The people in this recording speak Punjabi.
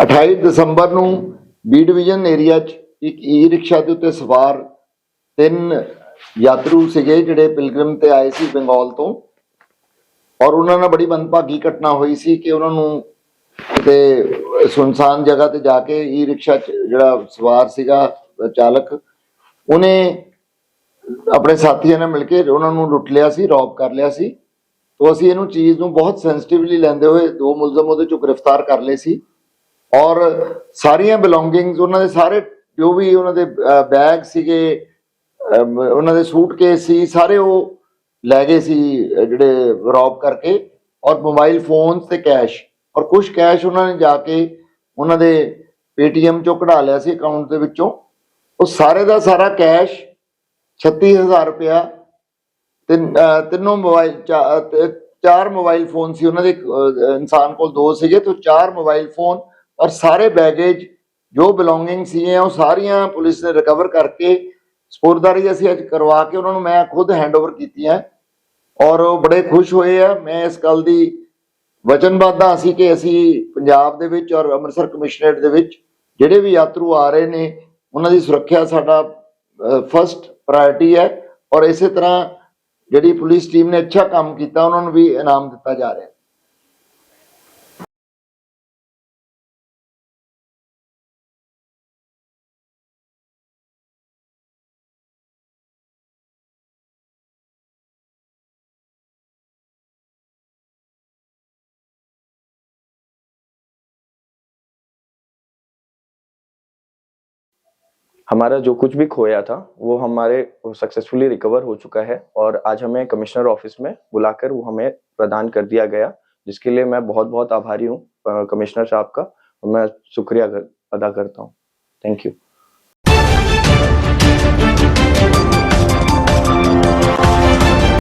28 ਦਸੰਬਰ ਨੂੰ ਬੀ ਡਿਵੀਜ਼ਨ ਏਰੀਆ 'ਚ ਇੱਕ ਈ ਰਿਕਸ਼ਾ ਦੇ ਉੱਤੇ ਸਵਾਰ ਤਿੰਨ ਯਾਤਰੂ ਸੀਗੇ, ਜਿਹੜੇ ਪਿਲਗ੍ਰਿਮ ਤੇ ਆਏ ਸੀ ਬੰਗਾਲ ਤੋਂ। ਔਰ ਉਹਨਾਂ ਨਾਲ ਬੜੀ ਮੰਦਭਾਗੀ ਘਟਨਾ ਹੋਈ ਸੀ ਕਿ ਉਹਨਾਂ ਨੂੰ ਕਿਤੇ ਸੁਨਸਾਨ ਜਗ੍ਹਾ ਤੇ ਜਾ ਕੇ ਈ ਰਿਕਸ਼ਾ 'ਚ ਜਿਹੜਾ ਸਵਾਰ ਸੀਗਾ, ਚਾਲਕ, ਉਹਨੇ ਆਪਣੇ ਸਾਥੀਆਂ ਨਾਲ ਮਿਲ ਕੇ ਉਹਨਾਂ ਨੂੰ ਲੁੱਟ ਲਿਆ ਸੀ, ਰੌਬ ਕਰ ਲਿਆ ਸੀ। ਤੋਂ ਅਸੀਂ ਇਹਨੂੰ ਚੀਜ਼ ਨੂੰ ਬਹੁਤ ਸੈਂਸਿਟਿਵਲੀ ਲੈਂਦੇ ਹੋਏ ਦੋ ਮੁਲਜ਼ਮ ਉਹਦੇ ਚੋਂ ਗ੍ਰਿਫਤਾਰ ਕਰ ਲਏ ਸੀ। ਔਰ ਸਾਰੀਆਂ ਬਿਲੋਂਗਿੰਗਸ ਉਹਨਾਂ ਦੇ ਸਾਰੇ ਜੋ ਵੀ ਉਹਨਾਂ ਦੇ ਬੈਗ ਸੀਗੇ ਉਹਨਾਂ ਦੇ ਸੂਟਕੇਸ ਸੀ ਸਾਰੇ ਉਹ ਲੈ ਗਏ ਸੀ ਜਿਹੜੇ ਰੌਬ ਕਰਕੇ ਔਰ ਮੋਬਾਈਲ ਫੋਨਸ ਤੇ ਕੈਸ਼ ਔਰ ਕੁਝ ਕੈਸ਼ ਉਹਨਾਂ ਨੇ ਜਾ ਕੇ ਉਹਨਾਂ ਦੇ ਪੇਟੀਐਮ ਚੋਂ ਕਢਾ ਲਿਆ ਸੀ ਅਕਾਊਂਟ ਦੇ ਵਿੱਚੋਂ। ਉਹ ਸਾਰੇ ਦਾ ਸਾਰਾ ਕੈਸ਼ 36000 ਰੁਪਇਆ ਤਿੰਨ ਅਹ, ਤਿੰਨੋਂ ਮੋਬਾਈਲ ਚਾਰ ਮੋਬਾਈਲ ਫੋਨ ਸੀ ਉਹਨਾਂ ਦੇ ਇਨਸਾਨ ਕੋਲ ਦੋ ਸੀਗੇ ਤੋਂ ਚਾਰ ਮੋਬਾਈਲ ਫੋਨ ਔਰ ਸਾਰੇ ਬੈਗੇਜ ਜੋ ਬਿਲੋਂਗਿੰਗ ਸੀ ਉਹ ਸਾਰੀਆਂ ਪੁਲਿਸ ਨੇ ਰਿਕਵਰ ਕਰਕੇ ਸਪੁਰਦਾਰੀ ਅਸੀਂ ਅੱਜ ਕਰਵਾ ਕੇ ਉਹਨਾਂ ਨੂੰ ਮੈਂ ਖੁਦ ਹੈਂਡਓਵਰ ਕੀਤੀਆਂ। ਔਰ ਉਹ ਬੜੇ ਖੁਸ਼ ਹੋਏ ਆ। ਮੈਂ ਇਸ ਗੱਲ ਦੀ ਵਚਨਬੱਧ ਅਸੀਂ ਕਿ ਅਸੀਂ ਪੰਜਾਬ ਦੇ ਵਿੱਚ ਔਰ ਅੰਮ੍ਰਿਤਸਰ ਕਮਿਸ਼ਨਰੇਟ ਦੇ ਵਿੱਚ ਜਿਹੜੇ ਵੀ ਯਾਤਰੂ ਆ ਰਹੇ ਨੇ, ਉਹਨਾਂ ਦੀ ਸੁਰੱਖਿਆ ਸਾਡਾ ਫਸਟ ਪ੍ਰਾਇੋਰਟੀ ਹੈ। ਔਰ ਇਸੇ ਤਰ੍ਹਾਂ ਜਿਹੜੀ ਪੁਲਿਸ ਟੀਮ ਨੇ ਅੱਛਾ ਕੰਮ ਕੀਤਾ, ਉਹਨਾਂ ਨੂੰ ਵੀ ਇਨਾਮ ਦਿੱਤਾ ਜਾ ਰਿਹਾ हमारा जो कुछ भी खोया था, वो हमारे सक्सेसफुली रिकवर हो चुका है और आज हमें कमिश्नर ऑफ़िस में बुलाकर वो हमें प्रदान कर दिया गया, जिसके लिए मैं बहुत बहुत आभारी हूँ कमिश्नर साहब का। और मैं शुक्रिया अदा करता हूँ। Thank you